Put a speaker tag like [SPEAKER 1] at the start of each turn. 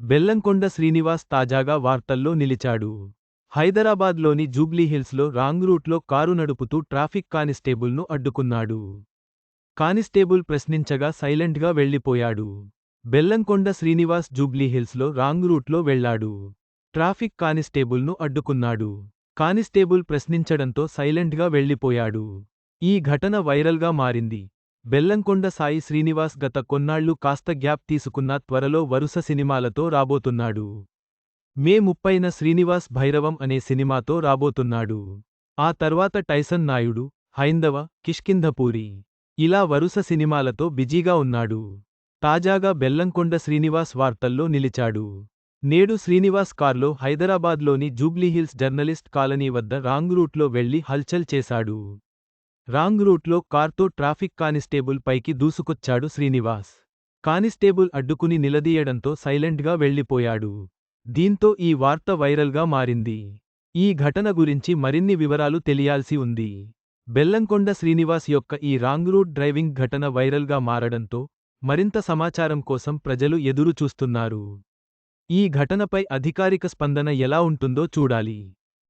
[SPEAKER 1] బెల్లంకొండ శ్రీనివాస్ తాజాగా వార్తల్లో నిలిచాడు. హైదరాబాద్లోని జూబ్లీహిల్స్లో రాంగ్ రూట్లో కారు నడుపుతూ ట్రాఫిక్ కానిస్టేబుల్ను అడ్డుకున్నాడు. కానిస్టేబుల్ ప్రశ్నించగా సైలెంట్గా వెళ్ళిపోయాడు బెల్లంకొండ శ్రీనివాస్ జూబ్లీహిల్స్లో రాంగ్ రూట్లో వెళ్ళాడు ట్రాఫిక్ కానిస్టేబుల్ను అడ్డుకున్నాడు. కానిస్టేబుల్ ప్రశ్నించడంతో సైలెంట్గా వెళ్ళిపోయాడు ఈ ఘటన వైరల్గా మారింది. బెల్లంకొండ సాయి శ్రీనివాస్ గత కొన్నాళ్ళు కాస్త గ్యాప్ తీసుకున్న త్వరలో వరుస సినిమాలతో రాబోతున్నాడు. మే ముప్పైన శ్రీనివాస్ భైరవం అనే సినిమాతో రాబోతున్నాడు. ఆ తర్వాత టైసన్ నాయుడు హైందవ కిష్కింధపూరి. ఇలా వరుస సినిమాలతో బిజీగా ఉన్నాడు. తాజాగా బెల్లంకొండ శ్రీనివాస్ వార్తల్లో నిలిచాడు. నేడు శ్రీనివాస్ కార్లో హైదరాబాద్లోని జూబ్లీహిల్స్ జర్నలిస్ట్ కాలనీ వద్ద రాంగ్ రూట్లో వెళ్ళి హల్చల్ చేశాడు. రాంగ్ రూట్లో కార్తో ట్రాఫిక్ కానిస్టేబుల్ పైకి దూసుకొచ్చాడు శ్రీనివాస్. కానిస్టేబుల్ అడ్డుకుని నిలదీయడంతో సైలెంట్గా వెళ్ళిపోయాడు దీంతో ఈ వార్త వైరల్గా మారింది. ఈ ఘటన గురించి మరిన్ని వివరాలు తెలియాల్సి ఉంది. బెల్లంకొండ శ్రీనివాస్ యొక్క ఈ రాంగ్ రూట్ డ్రైవింగ్ ఘటన వైరల్గా మారడంతో మరింత సమాచారం కోసం ప్రజలు ఎదురు చూస్తున్నారు ఈ ఘటనపై అధికారిక స్పందన ఎలా ఉంటుందో చూడాలి.